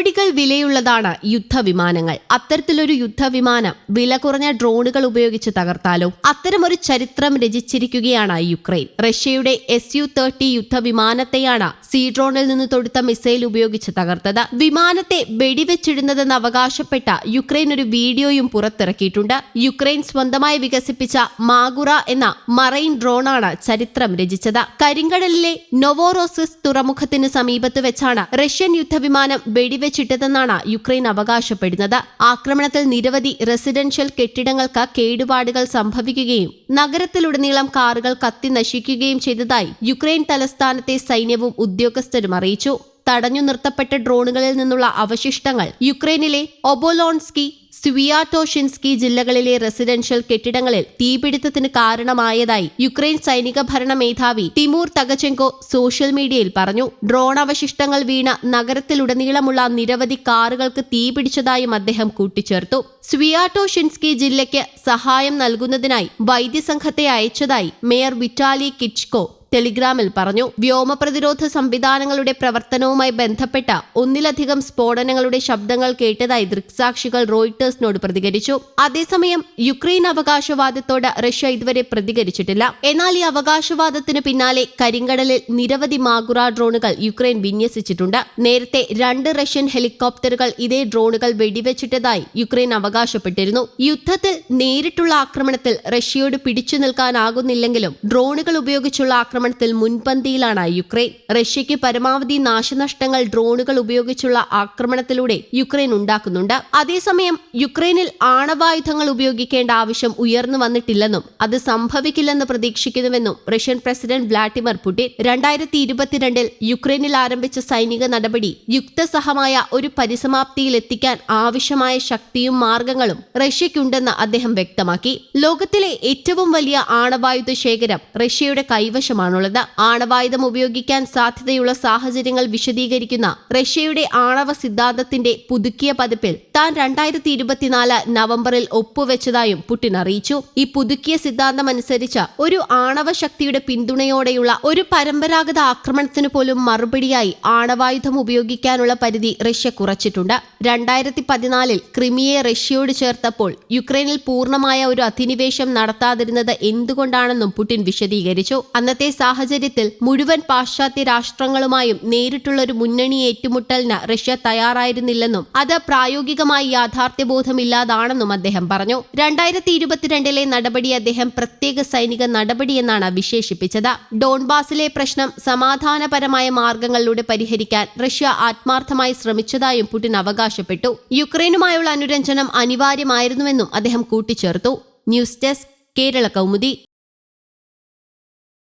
കോടികൾ വിലയുള്ളതാണ് യുദ്ധവിമാനങ്ങൾ. അത്തരത്തിലൊരു യുദ്ധവിമാനം വില കുറഞ്ഞ ഡ്രോണുകൾ ഉപയോഗിച്ച് തകർത്താലോ അത്തരമൊരു ചരിത്രം രചിച്ചിരിക്കുകയാണ് യുക്രൈൻ. റഷ്യയുടെ എസ് യു തേർട്ടി യുദ്ധവിമാനത്തെയാണ് സീ ഡ്രോണിൽ നിന്ന് തൊടുത്ത മിസൈൽ ഉപയോഗിച്ച് തകർത്തത്. വിമാനത്തെ വെടിവെച്ചിടുന്നതെന്ന് അവകാശപ്പെട്ട യുക്രൈൻ ഒരു വീഡിയോയും പുറത്തിറക്കിയിട്ടുണ്ട്. യുക്രൈൻ സ്വന്തമായി വികസിപ്പിച്ച മാഗുറ എന്ന മറൈൻ ഡ്രോണാണ് ചരിത്രം രചിച്ചത്. കരിങ്കടലിലെ നൊവോറോസിസ് തുറമുഖത്തിന് സമീപത്ത് വെച്ചാണ് റഷ്യൻ യുദ്ധവിമാനം വെടിവെച്ചിട്ടതെന്നാണ് യുക്രൈൻ അവകാശപ്പെടുന്നത്. ആക്രമണത്തിൽ നിരവധി റെസിഡൻഷ്യൽ കെട്ടിടങ്ങൾക്ക് കേടുപാടുകൾ സംഭവിക്കുകയും നഗരത്തിലുടനീളം കാറുകൾ കത്തി നശിക്കുകയും ചെയ്തതായി യുക്രൈൻ തലസ്ഥാനത്തെ സൈന്യവും ഉദ്യോഗസ്ഥരും അറിയിച്ചു. തടഞ്ഞു നിർത്തപ്പെട്ട ഡ്രോണുകളിൽ നിന്നുള്ള അവശിഷ്ടങ്ങൾ യുക്രൈനിലെ ഒബോലോൺസ്കി സ്വിയാറ്റോഷിൻസ്കി ജില്ലകളിലെ റെസിഡൻഷ്യൽ കെട്ടിടങ്ങളിൽ തീപിടുത്തത്തിന് കാരണമായതായി യുക്രൈൻ സൈനിക ഭരണ മേധാവി തിമൂർ തകചെങ്കോ സോഷ്യൽ മീഡിയയിൽ പറഞ്ഞു. ഡ്രോൺ അവശിഷ്ടങ്ങൾ വീണ നഗരത്തിലുടനീളമുള്ള നിരവധി കാറുകൾക്ക് തീപിടിച്ചതായും അദ്ദേഹം കൂട്ടിച്ചേർത്തു. സ്വിയാറ്റോഷിൻസ്കി ജില്ലയ്ക്ക് സഹായം നൽകുന്നതിനായി വൈദ്യസംഘത്തെ അയച്ചതായി മേയർ വിറ്റാലി കിച്കോ ടെലിഗ്രാമിൽ പറഞ്ഞു വ്യോമ പ്രതിരോധ സംവിധാനങ്ങളുടെ പ്രവർത്തനവുമായി ബന്ധപ്പെട്ട ഒന്നിലധികം സ്ഫോടനങ്ങളുടെ ശബ്ദങ്ങൾ കേട്ടതായി ദൃക്സാക്ഷികൾ റോയിട്ടേഴ്സിനോട് പ്രതികരിച്ചു. അതേസമയം യുക്രൈൻ അവകാശവാദത്തോട് റഷ്യ ഇതുവരെ പ്രതികരിച്ചിട്ടില്ല. എന്നാൽ ഈ അവകാശവാദത്തിന് പിന്നാലെ കരിങ്കടലിൽ നിരവധി മാഗുറ ഡ്രോണുകൾ യുക്രൈൻ വിന്യസിച്ചിട്ടുണ്ട്. നേരത്തെ രണ്ട് റഷ്യൻ ഹെലികോപ്റ്ററുകൾ ഇതേ ഡ്രോണുകൾ വെടിവെച്ചിട്ടതായി യുക്രൈൻ അവകാശപ്പെട്ടിരുന്നു. യുദ്ധത്തിൽ നേരിട്ടുള്ള ആക്രമണത്തിൽ റഷ്യയോട് പിടിച്ചു നിൽക്കാനാകുന്നില്ലെങ്കിലും ഡ്രോണുകൾ ഉപയോഗിച്ചുള്ള ആക്രമണത്തിൽ മുൻപന്തിയിലാണ് യുക്രൈൻ. റഷ്യയ്ക്ക് പരമാവധി നാശനഷ്ടങ്ങൾ ഡ്രോണുകൾ ഉപയോഗിച്ചുള്ള ആക്രമണത്തിലൂടെ യുക്രൈൻ ഉണ്ടാക്കുന്നുണ്ട്. അതേസമയം യുക്രൈനിൽ ആണവായുധങ്ങൾ ഉപയോഗിക്കേണ്ട ആവശ്യം ഉയർന്നു വന്നിട്ടില്ലെന്നും അത് സംഭവിക്കില്ലെന്ന് പ്രതീക്ഷിക്കുന്നുവെന്നും റഷ്യൻ പ്രസിഡന്റ് വ്ളാഡിമിർ പുടിൻ രണ്ടായിരത്തി ഇരുപത്തിരണ്ടിൽ യുക്രൈനിൽ ആരംഭിച്ച സൈനിക നടപടി യുക്തസഹമായ ഒരു പരിസമാപ്തിയിൽ എത്തിക്കാൻ ആവശ്യമായ ശക്തിയും മാർഗങ്ങളും റഷ്യയ്ക്കുണ്ടെന്ന് അദ്ദേഹം വ്യക്തമാക്കി. ലോകത്തിലെ ഏറ്റവും വലിയ ആണവായുധ ശേഖരം റഷ്യയുടെ കൈവശമാണുള്ളത് ആണവായുധം ഉപയോഗിക്കാൻ സാധ്യതയുള്ള സാഹചര്യങ്ങൾ വിശദീകരിക്കുന്ന റഷ്യയുടെ ആണവ സിദ്ധാന്തത്തിന്റെ പുതുക്കിയ പതിപ്പിൽ താൻ രണ്ടായിരത്തി ഇരുപത്തിനാല് നവംബറിൽ ഒപ്പുവെച്ചതായും പുടിൻ അറിയിച്ചു. ഈ പുതുക്കിയ സിദ്ധാന്തം അനുസരിച്ച് ഒരു ആണവ ശക്തിയുടെ പിന്തുണയോടെയുള്ള ഒരു പരമ്പരാഗത ആക്രമണത്തിന് പോലും മറുപടിയായി ആണവായുധം ഉപയോഗിക്കാനുള്ള പരിധി റഷ്യ കുറച്ചിട്ടുണ്ട്. രണ്ടായിരത്തി പതിനാലിൽ ക്രിമിയെ റഷ്യയോട് ചേർത്തപ്പോൾ യുക്രൈനിൽ പൂർണമായ ഒരു അധിനിവേശം നടത്താതിരുന്നത് എന്തുകൊണ്ടാണെന്നും പുടിൻ വിശദീകരിച്ചു. അന്നത്തെ സാഹചര്യത്തിൽ മുഴുവൻ പാശ്ചാത്യ രാഷ്ട്രങ്ങളുമായും നേരിട്ടുള്ള ഒരു മുന്നണി ഏറ്റുമുട്ടലിന് റഷ്യ തയ്യാറായിരുന്നില്ലെന്നും അത് പ്രായോഗികമായി യാഥാർത്ഥ്യബോധമില്ലാതാണെന്നും അദ്ദേഹം പറഞ്ഞു. രണ്ടായിരത്തി ഇരുപത്തിരണ്ടിലെ നടപടി അദ്ദേഹം പ്രത്യേക സൈനിക നടപടിയെന്നാണ് വിശേഷിപ്പിച്ചത്. ഡോൺബാസിലെ പ്രശ്നം സമാധാനപരമായ മാർഗങ്ങളിലൂടെ പരിഹരിക്കാൻ റഷ്യ ആത്മാർത്ഥമായി ശ്രമിച്ചതായും പുടിൻ അവകാശപ്പെട്ടു. യുക്രൈനുമായുള്ള അനുരഞ്ജനം അനിവാര്യമായിരുന്നുവെന്നും അദ്ദേഹം കൂട്ടിച്ചേർത്തു. News desk Kerala Kaumudi.